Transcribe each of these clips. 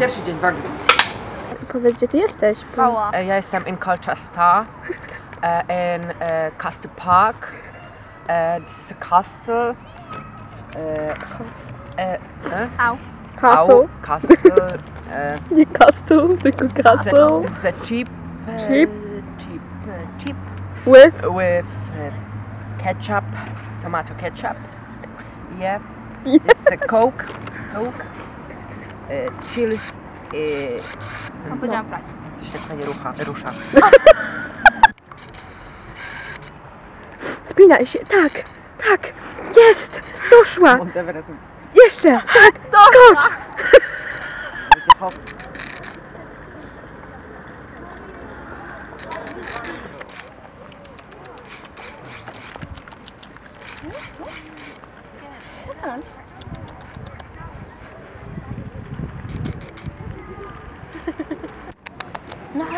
Pierwszy dzień w Anglii. Powiedz, gdzie ty jesteś. Mała. E, Ja jestem in Colchester, in Castle Park. This is a castle. Au. Castle. Au, Castle. Nie castle, tylko castle. this is a cheap. Cheap? Cheap. cheap. With With ketchup, tomato ketchup. Yeah. It's a Coke. Coke. E, chilies. E, No, powiedziałam coś tak nie rusza. rusza. Spinaj się, tak, tak, jest, doszła, jeszcze, tak, skocz. Będzie hop.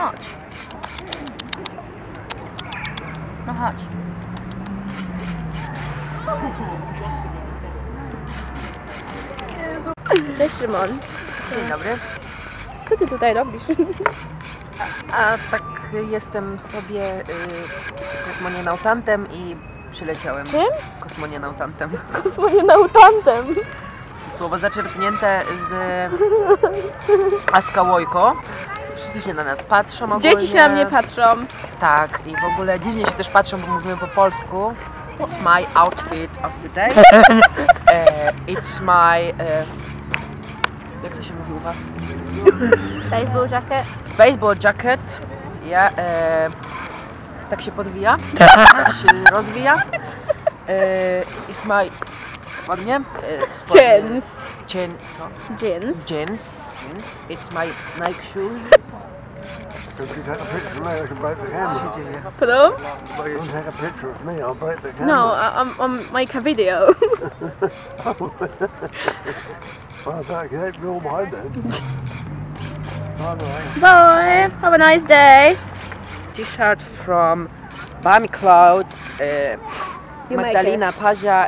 Chodź. No chodź. Cześć Szymon, Dzień dobry. co ty tutaj robisz? A tak jestem sobie y, kosmonienautantem i przyleciałem. Czym? Kosmonienautantem. Swoim nautantem. Słowo zaczerpnięte z Askałojko. Wszyscy się na nas patrzą ogólnie. Dzieci się na mnie patrzą. Tak, i w ogóle dziwnie się też patrzą, bo mówimy po polsku. It's my outfit of the day. e, it's my... E, jak to się mówi u was? Baseball jacket. Baseball jacket. Ja, e, tak się podwija, tak się rozwija. It's my spodnie. Spodnie Jeans. Co? Jeans. Jeans. Jeans. It's my Nike shoes. If you take a picture of me, I can break the Co camera. się dzieje? Pardon? Don't take a picture of me, I'll break the camera. No, I- I'm on make a video. Well, I better get real wide then. By Bye, have a nice day. T-shirt from Bami Clouds. E, You and Magdalena Pazia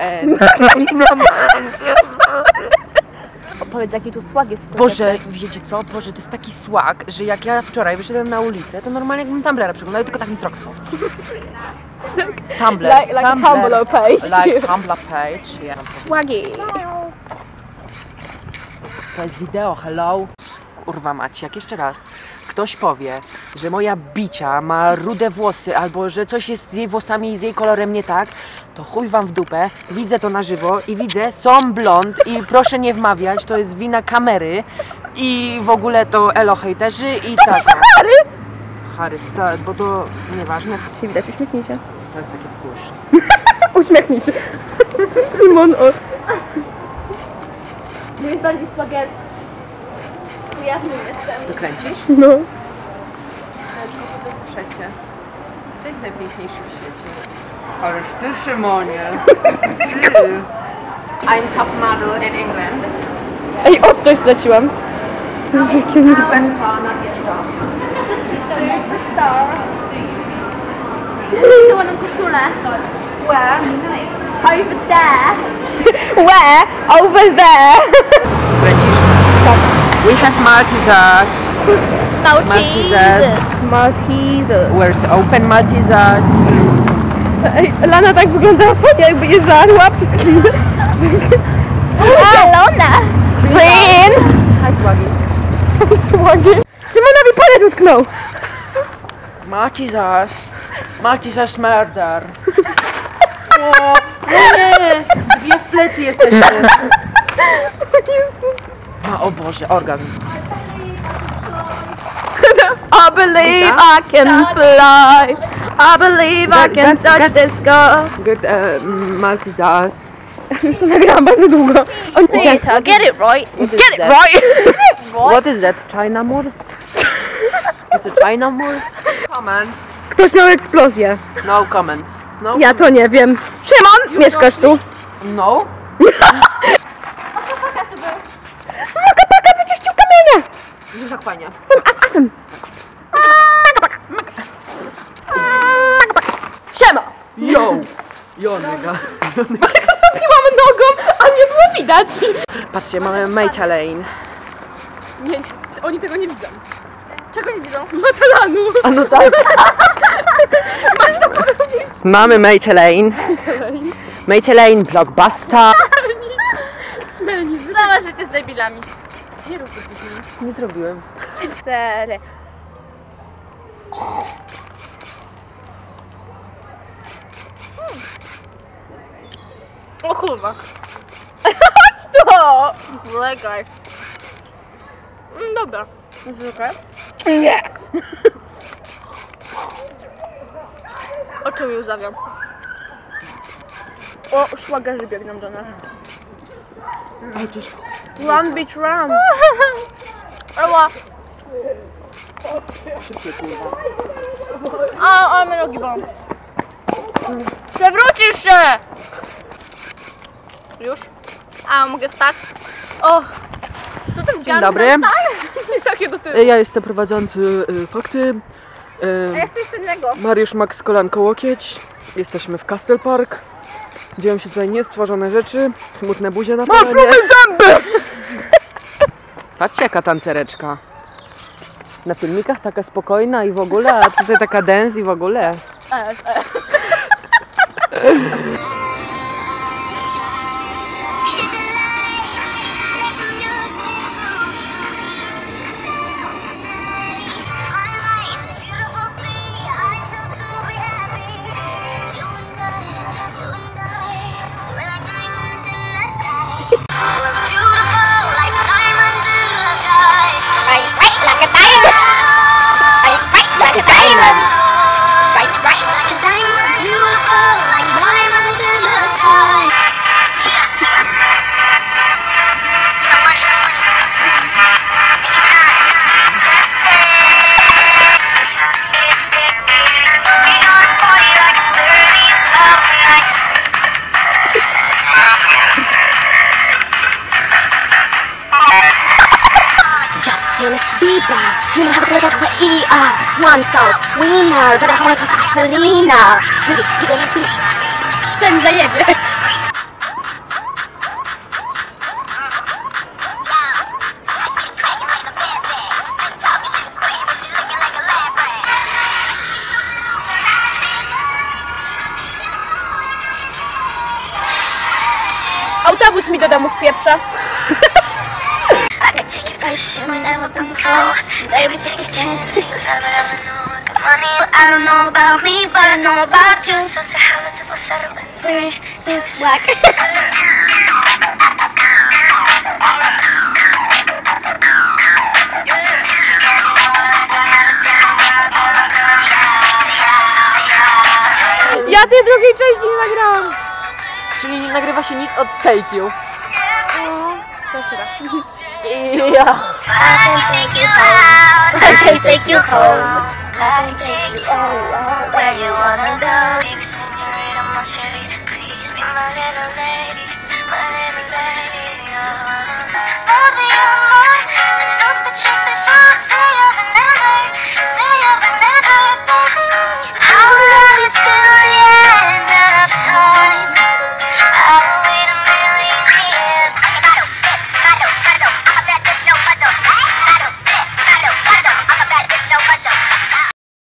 and Opowiedz jaki tu słag jest w tym Boże, wiecie co? Boże, to jest taki słag, że jak ja wczoraj wyszedłem na ulicę, to normalnie jakbym Tumblera przeglądał, tylko tak mi zrobił. Tumblr. Like, like a Tumblr page. Like Tumblr page, yeah. To jest wideo, hello. Kurwa macie, jak jeszcze raz ktoś powie, że moja bicia ma rude włosy albo że coś jest z jej włosami i z jej kolorem nie tak, to chuj wam w dupę, widzę to na żywo i widzę, są blond i proszę nie wmawiać, to jest wina kamery i w ogóle to elo hejterzy i tak. Harry? Harry, sta- bo to nieważne, Się widać, uśmiechnij się. to jest takie push. Uśmiechnij się. Szymon, o. Mój jest bardziej swagerski. Ujawny jestem. Dokręcisz? No. Przecie. To jest najpiękniejszy w świecie. Ależ ty, Szymonie. I'm top model in England. Ej, ostrość straciłam. Z jakim... Superstar nadjeżdża. Star. Tą ładną koszulę. Where? Over there. Where? Over there. We have Maltesers. Maltesers. Maltesers. Where's open Maltesers? Ej, Lana tak wyglądała jakby jeżdżała przez chwilę. Alona. Green! Hi, Swaggy. Słogie. Szymonowi palec utknął. Maltesers. Maltesers murder. O, nie! Dwie w plecy jesteśmy. A, o Boże, orgazm. I believe I can fly. I believe I can touch the sky. Good uh, Maltesers. Już to nagrałam bardzo długo. On Peter, get it right. Get it right. What is that? China Moor? It's a China Moor? Comments? Ktoś miał eksplozję. No comments. No? Ja to nie wiem. Szymon, mieszkasz tu? No? Kamienie. No tak fajnie. Tym as, asem. Siema. Yo! Yo, nigga. Zrobiłam nogą, a nie było widać. Patrzcie, mamy Mayta Lane. Nie, oni tego nie widzą. Czego nie widzą? Matalanu. A no tak. Mamy Maybelline. Maybelline Blockbuster. Całe życie z debilami. Nie zrobiłem. Cztery. O kurwa. Chodź to! Lekaj. Mm, Dobra. Zwykle. Nie. Oczy mi łzawią. O, szwagerzy biegną do nas. Ale to jest... Run, bitch, run! Ała! Szybciej, kurwa. A, a, mnie nogi bolą. Przewrócisz się! Już? A, mogę wstać? O! Co ten Dzień dobry. Takie do tyłu. E, Ja jestem prowadzący e, fakty. A E, ja chcę jeszcze innego. Mariusz Max Kolanko Łokieć. Jesteśmy w Castle Park. Dzieją się tutaj niestworzone rzeczy. Smutne buzie na planie. zęby! Patrzcie jaka tancereczka. Na filmikach taka spokojna i w ogóle, a tutaj taka dance i w ogóle. Beeper, Beeper, you know how to look out for ER. One soul, we know, but I want to talk to Selena. Autobus mi do domu. Take you places you ain't never been before Baby, take a chance, you never ever know I got money, I don't know about me, but I know about you So to what's up in three, two, one Ja tej drugiej części nie nagrałam. Czyli nie nagrywa się nic od Take You. To jeszcze raz. Ja. I can take you home. I can take you home. I can take you all where you wanna go. Baby, senorita, my chérie, please be my little lady, my little lady. That you're